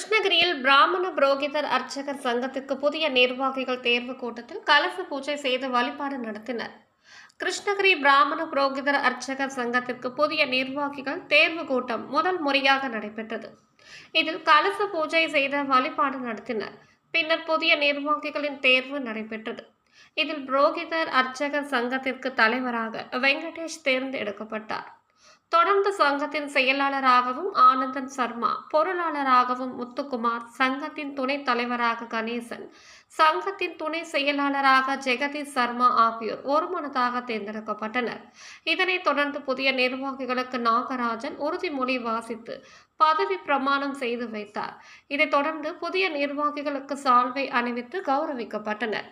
கிருஷ்ணகிரியில் பிராமண புரோகிதர் அர்ச்சகர் சங்கத்திற்கு புதிய நிர்வாகிகள் தேர்வு கூட்டத்தில் கலச பூஜை செய்து வழிபாடு நடத்தினர். கிருஷ்ணகிரி பிராமண புரோகிதர் அர்ச்சகர் சங்கத்திற்கு புதிய நிர்வாகிகள் தேர்வு கூட்டம் முதல் முறையாக நடைபெற்றது. இதில் கலச பூஜை செய்த வழிபாடு நடத்தினர். பின்னர் புதிய நிர்வாகிகளின் தேர்வு நடைபெற்றது. இதில் புரோகிதர் அர்ச்சகர் சங்கத்திற்கு தலைவராக வெங்கடேஷ் தேர்ந்தெடுக்கப்பட்டார். சங்கத்தின் செயலாளராகவும் ஆனந்தன் சர்மா பொருளாளராகவும் முத்துக்குமார் சங்கத்தின் துணை தலைவராக கணேசன் சங்கத்தின் துணை செயலாளராக ஜெகதீஷ் சர்மா ஆகியோர் ஒருமனதாக தேர்ந்தெடுக்கப்பட்டனர். இதனைத் தொடர்ந்து புதிய நிர்வாகிகளுக்கு நாகராஜன் உறுதிமொழி வாசித்து பதவி பிரமாணம் செய்து வைத்தார். இதைத் தொடர்ந்து புதிய நிர்வாகிகளுக்கு சால்வை அணிவித்து கௌரவிக்கப்பட்டனர்.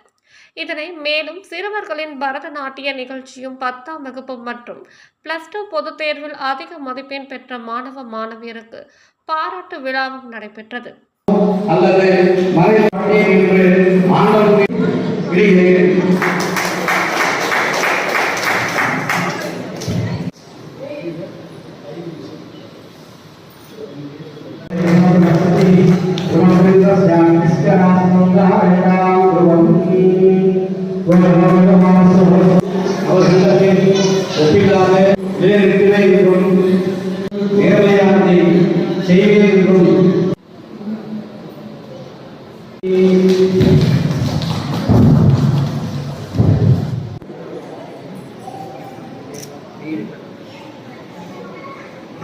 இதனை மேலும் சிறுவர்களின் பரதநாட்டிய நிகழ்ச்சியும் பத்தாம் வகுப்பு மற்றும் பிளஸ் டூ பொதுத் தேர்வில் அதிக மதிப்பெண் பெற்ற மாணவ மாணவியருக்கு பாராட்டு விழாவும் நடைபெற்றது. அவர்களிடத்தில் ஒப்பில்லாத நேரிடத்திலே இருக்கும் நேர்மையானதை செய்வதற்கும்